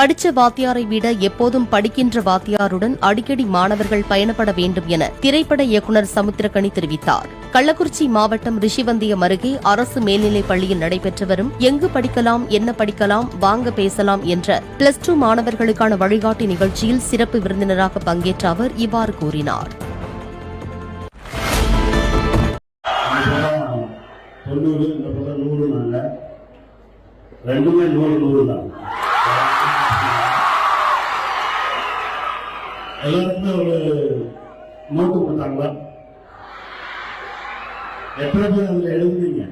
படிச்ச வாத்தியாரை விட எப்போதும் படிக்கின்ற வாத்தியாருடன் அடிக்கடி மாணவர்கள் பயணப்பட வேண்டும் என திரைப்பட இயக்குநர் சமுத்திரகனி தெரிவித்தார் கள்ளக்குறிச்சி மாவட்டம் ரிஷிவந்தியம் அருகே அரசு மேல்நிலைப் பள்ளியில் நடைபெற்று வரும் எங்கு படிக்கலாம் என்ன படிக்கலாம் வாங்க பேசலாம் என்ற பிளஸ் டூ மாணவர்களுக்கான வழிகாட்டி நிகழ்ச்சியில் சிறப்பு விருந்தினராக பங்கேற்ற அவர் இவ்வாறு கூறினார் ரெண்டுமே நூறு நூறு தான் எல்லாருக்குமே ஒரு நோட்டு கொடுத்தாங்களா? எத்தனை பேர் அதுல எழுதுனீங்க?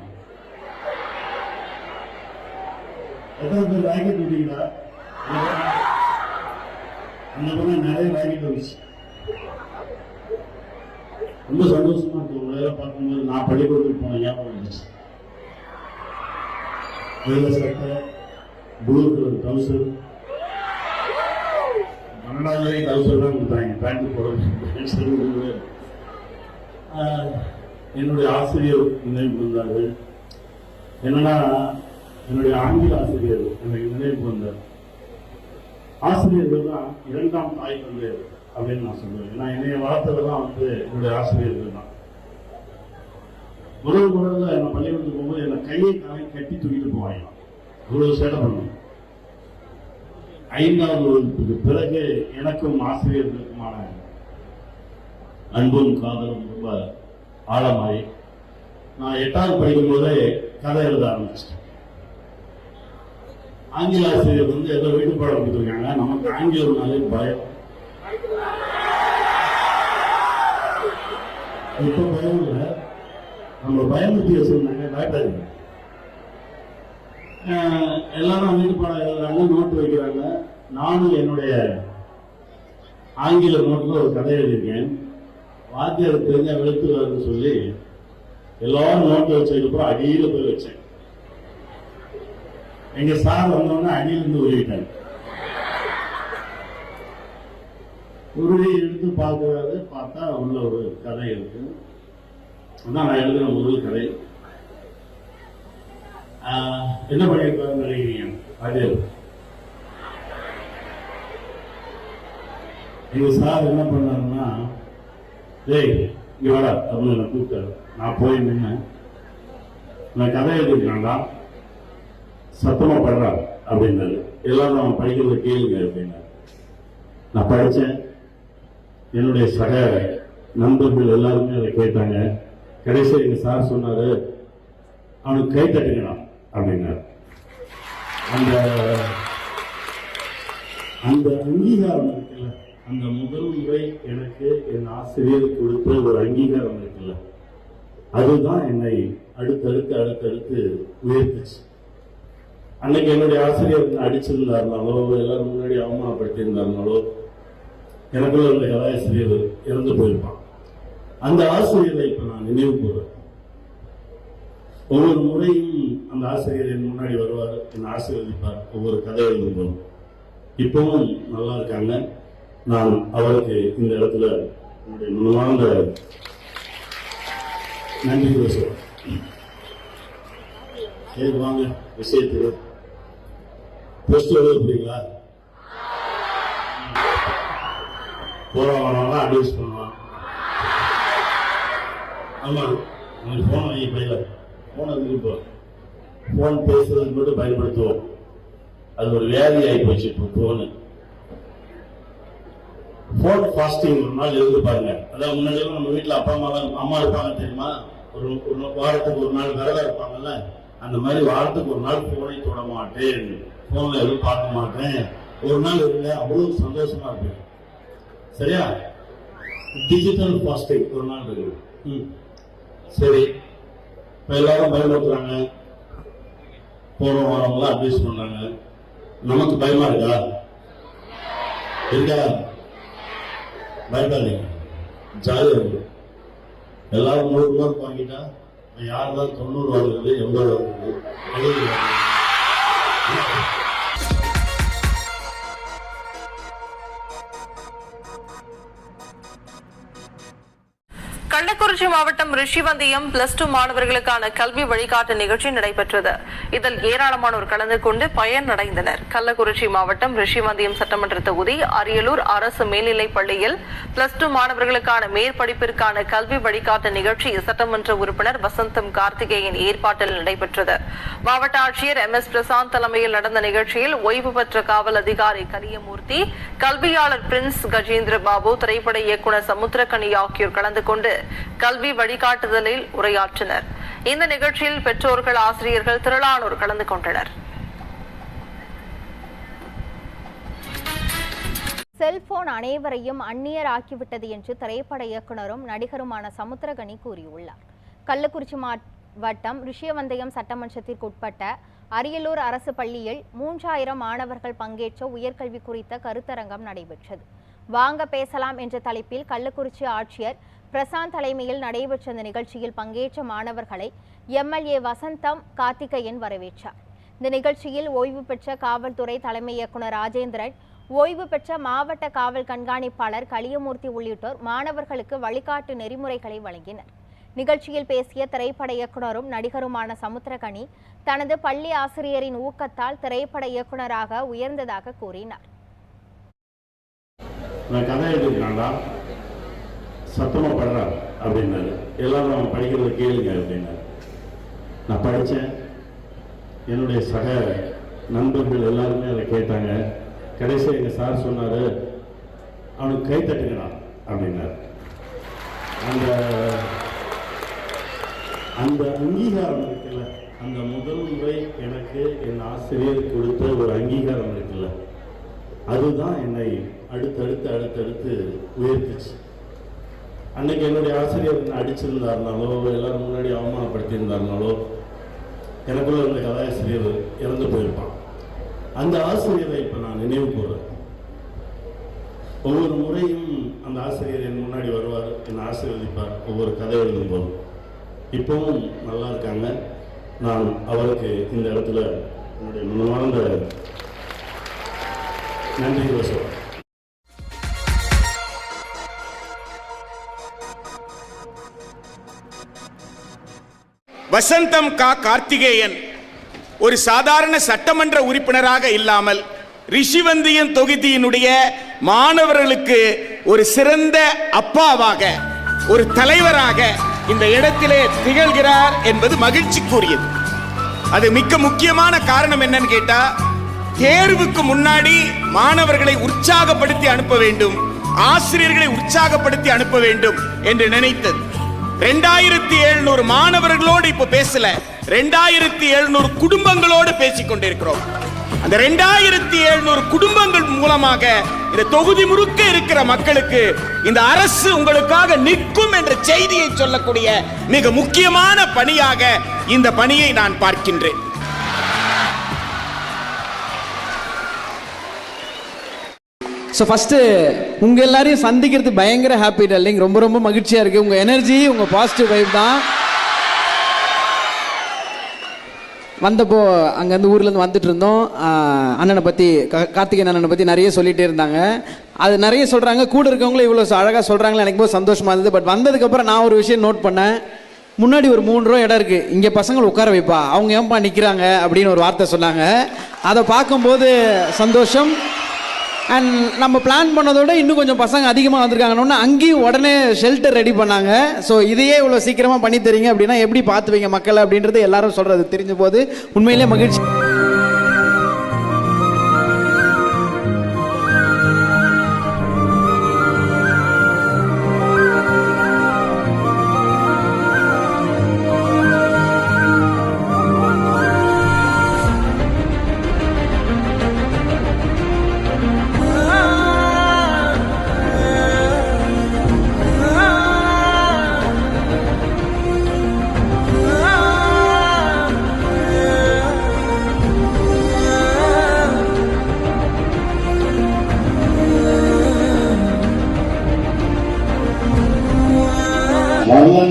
எத்தனை பேர் ராக்கெட் விட்டீங்களா அந்த பக்கம் நிறைய ராக்கெட் வந்துச்சு ரொம்ப சந்தோஷமா இருக்கு. உங்களை பார்க்கும்போது நான் பள்ளிக்கூடத்துக்கு போன ஞாபகம் வந்துச்சு. வெள்ளை சட்டை ப்ளூ கலர் ட்ரௌசர் வரைக்கும் டவுசர் தான் கொடுத்தாங்க பேண்ட் போட என்னுடைய ஆசிரியர் நினைவு வந்தார்கள் என்னன்னா என்னுடைய ஆங்கில ஆசிரியர் எனக்கு நினைவு வந்தார் ஆசிரியர்கள் தான் இரண்டாம் தாய் தந்தை அப்படின்னு நான் சொல்லுவேன். ஏன்னா என்னைய வளர்த்ததெல்லாம் வந்து என்னுடைய ஆசிரியர்கள் தான். முதல் முதல்ல நான் பள்ளிக்கூடத்துக்கு போகும்போது என்னை கையை காலை கட்டி தூக்கிட்டு போவாங்க இவ்வளவு சேட்டை பண்ணுவேன் ஐந்தாவது வகுப்புக்கு பிறகு எனக்கும் ஆசிரியர்களுக்குமான அன்பும் காதலும் ரொம்ப ஆழமாயி நான் எட்டாவது படிக்கும் போதே கதை எழுத ஆரம்பிச்சிட்டேன். ஆங்கில ஆசிரியர் வந்து ஏதோ வீட்டு பாடம் கொடுத்துருக்காங்க நமக்கு ஆங்கிலம்னாலே பயம். இப்ப பயம் இல்லை. நம்ம பயமுறுத்தி வச்சிருந்தாங்க டாக்டர் எல்லாரும் வீட்டு எழுதுறாங்க நோட்டு வைக்கிறாங்க. நானும் என்னுடைய ஆங்கில நோட்டில் ஒரு கதை எழுதியிருக்கேன். வாத்தியார் தெரிஞ்ச வெளுத்துவாருன்னு சொல்லி எல்லாரும் நோட்டு வச்சதுக்கப்புறம் அடியில் போய் வச்சேன். எங்க சார் வந்தோடனே அடியிலிருந்து உருவிட்டாங்க உருவி எடுத்து பார்க்கறாரு. பார்த்தா உள்ள ஒரு கதை இருக்கு. அதான் நான் எழுதுன முதல் கதை. என்ன பண்ணியிருக்காருன்னு நினைக்கிறீங்க? அது எங்க சார் என்ன பண்ணாருன்னா டேய் இங்க வர அப்படின்னு கூப்பிட்டாரு. நான் போய் நின்னேன். நான் கதை எழுதிருக்கான்டா சத்தமா படுறா அப்படின்னாரு. எல்லாரும் அவன் படிக்கிறத கேளுங்க அப்படின்னாரு. நான் படிச்சேன். என்னுடைய சக நண்பர்கள் எல்லாருமே அதை கேட்டாங்க. கடைசியில் எங்க சார் சொன்னாரு அவனுக்கு கை தட்டுங்கடா. அப்படின்னாரு. அந்த அந்த அங்கீகாரம் இருக்குல்ல அந்த முதல் முறை எனக்கு என் ஆசிரியர் கொடுத்த ஒரு அங்கீகாரம் இருக்குல்ல அதுதான் என்னை அடுத்தடுத்து அடுத்தடுத்து உயர்த்துச்சு. அன்னைக்கு என்னுடைய ஆசிரியர் அடிச்சிருந்தாருனாலோ எல்லாரும் முன்னாடி அவமானப்படுத்தியிருந்தாருனாலோ எனக்குள்ள உள்ள கதாசிரியர் இறந்து போயிருப்பான் அந்த ஆசிரியரை இப்ப நான் நினைவு கூறேன் ஒவ்வொரு முறையும் அந்த ஆசிரியர் என் முன்னாடி வருவார் என் ஆசீர்வதிப்பார் ஒவ்வொரு கதை எழுதும்போது இப்பவும் நல்லா இருக்காங்க. நான் அவருக்கு இந்த இடத்துல என்னுடைய மனமார்ந்த நன்றி பேசுவேன் சரி வாங்க விஷயத்துக்கு. பிளஸ் எழுதுறீங்களா எழுதுறீங்களா போறவங்களாம் அட்வைஸ் பண்ணுவான். ஆமா உங்களுக்கு போன வாங்கி பையில போனது இப்போ போன் பேசுறதுக்கு மட்டும் பயன்படுத்துவோம். அது ஒரு வியாதி ஆகி போச்சு இப்போ போனு போன் ஃபாஸ்டிங் ஒரு நாள் இருந்து பாருங்க. அதாவது முன்னாடி நம்ம வீட்டில் அப்பா அம்மா அம்மா இருப்பாங்க தெரியுமா? ஒரு ஒரு வாரத்துக்கு ஒரு நாள் விரதம் இருப்பாங்கல்ல? அந்த மாதிரி வாரத்துக்கு ஒரு நாள் போனை தொட மாட்டேன். போன்ல எதுவும் பார்க்க மாட்டேன். ஒரு நாள் இருங்க அவ்வளவு சந்தோஷமா இருக்கு சரியா? டிஜிட்டல் ஃபாஸ்டிங் ஒரு நாள் இருக்கு. சரி. இப்போ எல்லாரும் பயமுறுத்துறாங்க. போறோம் வரவங்களாம் அட்வைஸ் பண்றாங்க நமக்கு பயமா இருக்கா? இருக்கா? பயப்படாதீங்க. ஜாலியாக இருக்கு. எல்லாரும் நூறு மார்க் வாங்கிட்டா யார் தான் தொண்ணூறு வருகிறது எண்பது வருகிறது எழுபது வருகிறது கள்ளக்குறிச்சி மாவட்டம் ரிஷிவந்தியம் பிளஸ் டூ மாணவர்களுக்கான கல்வி வழிகாட்டு நிகழ்ச்சி நடைபெற்றது. இதில் ஏராளமானோர் கலந்து கொண்டு பயனடைந்தனர். கள்ளக்குறிச்சி மாவட்டம் ரிஷிவந்தியம் சட்டமன்ற தொகுதி அரியலூர் அரசு மேல்நிலைப் பள்ளியில் பிளஸ் டூ மாணவர்களுக்கான மேற்படிப்பிற்கான கல்வி வழிகாட்டு நிகழ்ச்சி சட்டமன்ற உறுப்பினர் வசந்தம் கார்த்திகேயன் ஏற்பாட்டில் நடைபெற்றது. மாவட்ட ஆட்சியர் எம் எஸ் பிரசாந்த் தலைமையில் நடந்த நிகழ்ச்சியில் ஓய்வு பெற்ற காவல் அதிகாரி கரியமூர்த்தி கல்வியாளர் பிரின்ஸ் கஜேந்திர பாபு திரைப்பட இயக்குநர் சமுத்திரக்கனி ஆகியோர் கலந்து கொண்டு கல்வி வழிகாட்டுதலில் உரையாற்றினர். இந்த நிகழ்ச்சியில் பெற்றோர்கள் ஆசிரியர்கள் திரளானோர் கலந்து கொண்டனர். செல்போன் அனைவரையும் அந்நியர் ஆக்கிவிட்டது என்று திரைப்பட இயக்குனரும் நடிகருமான சமுத்திரகனி கூறியுள்ளார். கள்ளக்குறிச்சி மாவட்டம் ரிஷியவந்தயம் சட்டமன்றத்திற்குட்பட்ட அரியலூர் அரசு பள்ளியில் மூன்றாயிரம் மாணவர்கள் பங்கேற்ற உயர்கல்வி குறித்த கருத்தரங்கம் நடைபெற்றது. வாங்க பேசலாம் என்ற தலைப்பில் கள்ளக்குறிச்சி ஆட்சியர் பிரசாந்த் தலைமையில் நடைபெற்ற இந்த நிகழ்ச்சியில் பங்கேற்ற மாணவர்களை எம்எல்ஏ வசந்தம் கார்த்திகேயன் வரவேற்றார். இந்த நிகழ்ச்சியில் ஓய்வு பெற்ற காவல்துறை தலைமை இயக்குனர் ராஜேந்திரன் ஓய்வு பெற்ற மாவட்ட காவல் கண்காணிப்பாளர் களியமூர்த்தி உள்ளிட்டோர் மாணவர்களுக்கு வழிகாட்டு நெறிமுறைகளை வழங்கினர். நிகழ்ச்சியில் பேசிய திரைப்பட இயக்குனரும் நடிகருமான சமுத்திரகனி தனது பள்ளி ஆசிரியரின் ஊக்கத்தால் திரைப்பட இயக்குனராக உயர்ந்ததாக கூறினார். சத்தமாக படுறான் அப்படின்னாரு. எல்லாரும் அவன் படிக்கிறத கேளுங்க அப்படின்னாரு. நான் படித்தேன் என்னுடைய சக நண்பர்கள் எல்லாருமே அதை கேட்டாங்க. கடைசி எங்கள் சார் சொன்னார் அவனுக்கு கை தட்டுங்கடா அப்படின்னாரு. அந்த அந்த அங்கீகாரம் இருக்குல்ல அந்த முதல் முறை எனக்கு என் ஆசிரியர் கொடுத்த ஒரு அங்கீகாரம் இருக்குல்ல அதுதான் என்னை அடுத்தடுத்து அடுத்தடுத்து உயர்த்துச்சு. அன்னைக்கு என்னுடைய ஆசிரியர் என்ன அடிச்சிருந்தாருனாலோ எல்லாரும் முன்னாடி அவமானப்படுத்தியிருந்தாருனாலோ எனக்குள்ள இருந்த கதாசிரியர் இறந்து போயிருப்பான். அந்த ஆசிரியரை இப்போ நான் நினைவு கூறேன் ஒவ்வொரு முறையும் அந்த ஆசிரியர் என் முன்னாடி வருவார் என்னை ஆசீர்வதிப்பார் ஒவ்வொரு கதை எழுதும்போது. இப்பவும் நல்லா இருக்காங்க. நான் அவருக்கு இந்த இடத்துல என்னுடைய மனமார்ந்த நன்றிகளை சொல்றேன். வசந்தம் கா கார்த்திகேயன் ஒரு சாதாரண சட்டமன்ற உறுப்பினராக இல்லாமல் ரிஷிவந்தியன் தொகுதியினுடைய மாணவர்களுக்கு ஒரு சிறந்த அப்பாவாக ஒரு தலைவராக இந்த இடத்திலே திகழ்கிறார் என்பது மகிழ்ச்சிக்குரியது. அது மிக்க முக்கியமான காரணம் என்னன்னு கேட்டா தேர்வுக்கு முன்னாடி மாணவர்களை உற்சாகப்படுத்தி அனுப்ப வேண்டும் ஆசிரியர்களை உற்சாகப்படுத்தி அனுப்ப வேண்டும் என்று நினைத்தது. ரெண்டாயிரத்தி எழுநூறு மாணவர்களோடு இப்ப பேசல ரெண்டாயிரத்தி எழுநூறு குடும்பங்களோடு பேசிக் கொண்டிருக்கிறோம். அந்த ரெண்டாயிரத்தி எழுநூறு குடும்பங்கள் மூலமாக இந்த தொகுதி முழுக்க இருக்கிற மக்களுக்கு இந்த அரசு உங்களுக்காக நிற்கும் என்ற செய்தியை சொல்லக்கூடிய மிக முக்கியமான பணியாக இந்த பணியை நான் பார்க்கின்றேன். ஸோ ஃபஸ்ட்டு உங்கள் எல்லாரையும் சந்திக்கிறது பயங்கர ஹாப்பி இல்லைங்க ரொம்ப ரொம்ப மகிழ்ச்சியாக இருக்குது உங்கள் எனர்ஜி உங்கள் பாசிட்டிவ் வைப் தான். வந்தப்போ அங்கேருந்து ஊர்லேருந்து வந்துட்டு இருந்தோம். அண்ணனை பற்றி கார்த்திகேயன் அண்ணனை பற்றி நிறைய சொல்லிகிட்டே இருந்தாங்க. அது நிறைய சொல்கிறாங்க கூட இருக்கவங்களும் இவ்வளோ அழகாக சொல்கிறாங்களே எனக்கு போது சந்தோஷமாக இருந்தது. பட் வந்ததுக்கப்புறம் நான் ஒரு விஷயம் நோட் பண்ணேன். முன்னாடி ஒரு மூணு ரூபா இடம் இருக்குது இங்கே பசங்களை உட்கார வைப்பா. அவங்க ஏன்பா நிற்கிறாங்க அப்படின்னு ஒரு வார்த்தை சொன்னாங்க. அதை பார்க்கும்போது சந்தோஷம். அண்ட் நம்ம பிளான் பண்ணதோட இன்னும் கொஞ்சம் பசங்க அதிகமாக வந்திருக்காங்கன்னு அங்கேயும் உடனே ஷெல்டர் ரெடி பண்ணாங்க. ஸோ இதையே இவ்வளோ சீக்கிரமாக பண்ணி தரீங்க அப்படின்னா எப்படி பார்த்துவீங்க மக்களை அப்படின்றது எல்லாரும் சொல்கிறது தெரிஞ்ச போது உண்மையிலே மகிழ்ச்சி.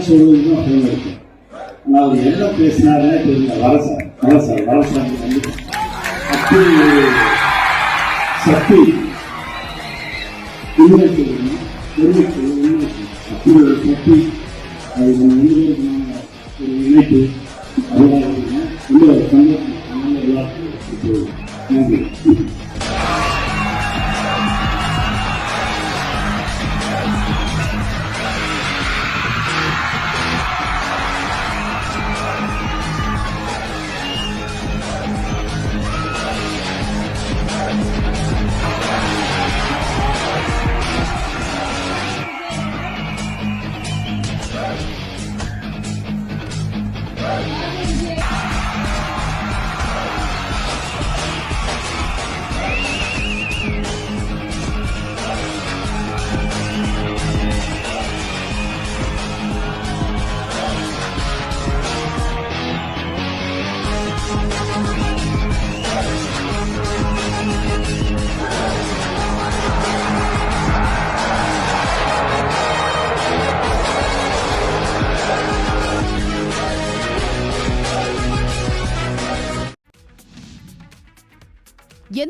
சொல்வதுன்னு சொல்றதுக்கும் அப்படியே இருக்கு ஆனா அவர் என்ன பேசினாருன்னே தெரியல வரசார் வரசார் வரசார் வந்து அப்படி ஒரு சக்தி உண்மை சொல்லணும் அப்படி ஒரு சக்தி அது நம்ம ஒரு இணைப்பு அதெல்லாம் ரொம்ப சந்தோஷம் நன்றி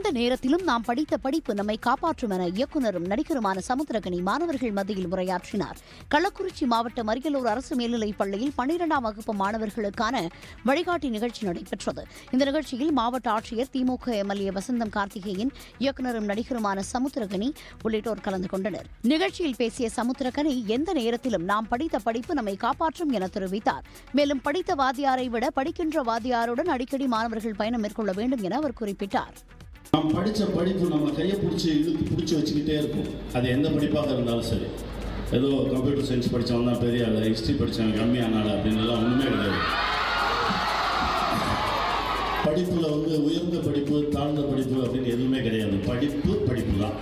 எந்த நேரத்திலும் நாம் படித்த படிப்பு நம்மை காப்பாற்றும் என இயக்குனரும் நடிகருமான சமுத்திரகனி மாணவர்கள் மத்தியில் உரையாற்றினார். கள்ளக்குறிச்சி மாவட்டம் அரியலூர் அரசு மேல்நிலைப் பள்ளியில் பன்னிரெண்டாம் வகுப்பு மாணவர்களுக்கான வழிகாட்டி நிகழ்ச்சி நடைபெற்றது. இந்த நிகழ்ச்சியில் மாவட்ட ஆட்சியர் திமுக எம்எல்ஏ வசந்தம் கார்த்திகேயன் இயக்குனரும் நடிகருமான சமுத்திரகனி உள்ளிட்டோர் கலந்து கொண்டனர். நிகழ்ச்சியில் பேசிய சமுத்திரகனி எந்த நேரத்திலும் நாம் படித்த படிப்பு நம்மை காப்பாற்றும் என தெரிவித்தார். மேலும் படித்த வாத்தியாரை விட படிக்கின்ற வாத்தியாருடன் அடிக்கடி மாணவர்கள் பயணம் மேற்கொள்ள வேண்டும் என அவர் குறிப்பிட்டார். நாம் படித்த படிப்பு நம்ம கையை பிடிச்சி இழுத்து பிடிச்சி வச்சுக்கிட்டே இருக்கும் அது எந்த படிப்பாக இருந்தாலும் சரி. ஏதோ கம்ப்யூட்டர் சயின்ஸ் படித்தவன் தான் பெரிய ஆள் ஹிஸ்ட்ரி படித்தவன் கம்மியான ஆள் அப்படின்லாம் ஒன்றுமே கிடையாது. படிப்பில் வந்து உயர்ந்த படிப்பு தாழ்ந்த படிப்பு அப்படின்னு எதுவுமே கிடையாது. படிப்பு படிப்பு தான்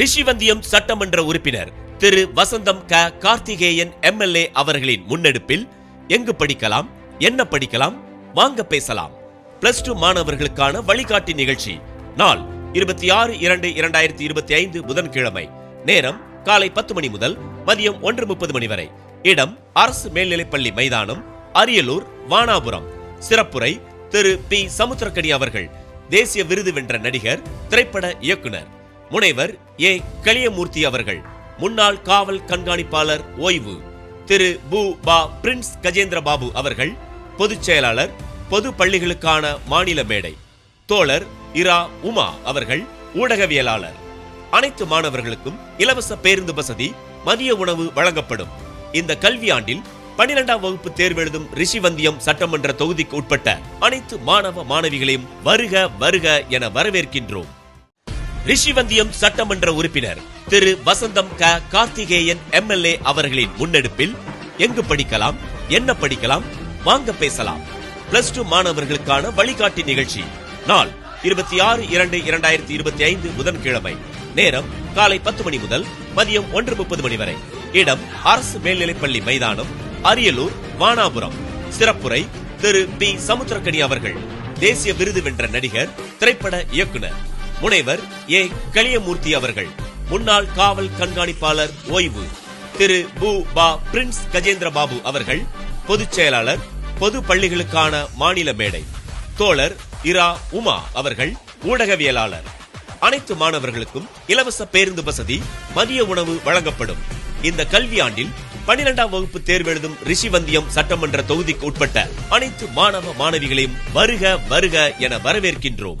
ரிஷிவந்தியம் சட்டமன்ற உறுப்பினர் திரு வசந்தம் க. கார்த்திகேயன் எம்எல்ஏ அவர்களின் முன்னெடுப்பில் எங்கு படிக்கலாம் என்ன படிக்கலாம் வாங்க பேசலாம். பிளஸ் டூ மாணவர்களுக்கான வழிகாட்டி நிகழ்ச்சி. நாள் இருபத்தி ஆறு இரண்டு இரண்டாயிரத்தி இருபத்தி ஐந்து புதன்கிழமை. நேரம் காலை பத்து மணி முதல் மதியம் ஒன்று முப்பது மணி வரை. இடம் அரசு மேல்நிலைப்பள்ளி மைதானம் அரியலூர் வானாபுரம். சிறப்புரை திரு பி. சமுத்திரக்கனி அவர்கள் தேசிய விருது வென்ற நடிகர் திரைப்பட இயக்குனர். முனைவர் ஏ. களியமூர்த்தி அவர்கள் முன்னாள் காவல் கண்காணிப்பாளர் ஓய்வு. திரு. பூ. பா. பிரின்ஸ் கஜேந்திர பாபு அவர்கள் பொதுச் செயலாளர் பொது பள்ளிகளுக்கான மாநில மேடை. தோழர் இரா உமா அவர்கள் ஊடகவியலாளர். அனைத்து மாணவர்களுக்கும் இலவச பேருந்து வசதி மதிய உணவு வழங்கப்படும். இந்த கல்வியாண்டில் பனிரெண்டாம் வகுப்பு தேர்வெழுதும் ரிஷிவந்தியம் சட்டமன்ற தொகுதிக்கு உட்பட்ட அனைத்து மாணவ மாணவிகளையும் வருக வருக என வரவேற்கின்றோம். ரிஷிவந்தியம் சட்டமன்ற உறுப்பினர் திரு வசந்தம் க. கார்த்திகேயன் எம்எல்ஏ அவர்களின் முன்னெடுப்பில் எங்கு படிக்கலாம் என்ன படிக்கலாம் வாங்க பேசலாம். பிளஸ் டூ மாணவர்களுக்கான வழிகாட்டி நிகழ்ச்சி. நாள் இருபத்தி ஆறு இரண்டு இரண்டாயிரத்தி இருபத்தி ஐந்து புதன்கிழமை. நேரம் காலை பத்து மணி முதல் மதியம் ஒன்று முப்பது மணி வரை. இடம் அரசு மேல்நிலைப்பள்ளி மைதானம் அரியலூர் வானாபுரம். சிறப்புரை திரு பி. சமுத்திரக்கனி அவர்கள். தேசிய விருது வென்ற நடிகர் திரைப்பட இயக்குனர். முனைவர் ஏ. களியமூர்த்தி அவர்கள். முன்னாள் காவல் கண்காணிப்பாளர் ஓய்வு. திரு. பு. பா. பிரின்ஸ் கஜேந்திர பாபு அவர்கள். பொதுச் செயலாளர் பொது பள்ளிகளுக்கான மாநில மேடை. தோழர் இரா உமா அவர்கள் ஊடகவியலாளர். அனைத்து மாணவர்களுக்கும் இலவச பேருந்து வசதி மதிய உணவு வழங்கப்படும். இந்த கல்வியாண்டில் பனிரெண்டாம் வகுப்பு தேர்வெழுதும் ரிஷிவந்தியம் சட்டமன்ற தொகுதிக்கு உட்பட்ட அனைத்து மாணவ மாணவிகளையும் வருக வருக என வரவேற்கின்றோம்.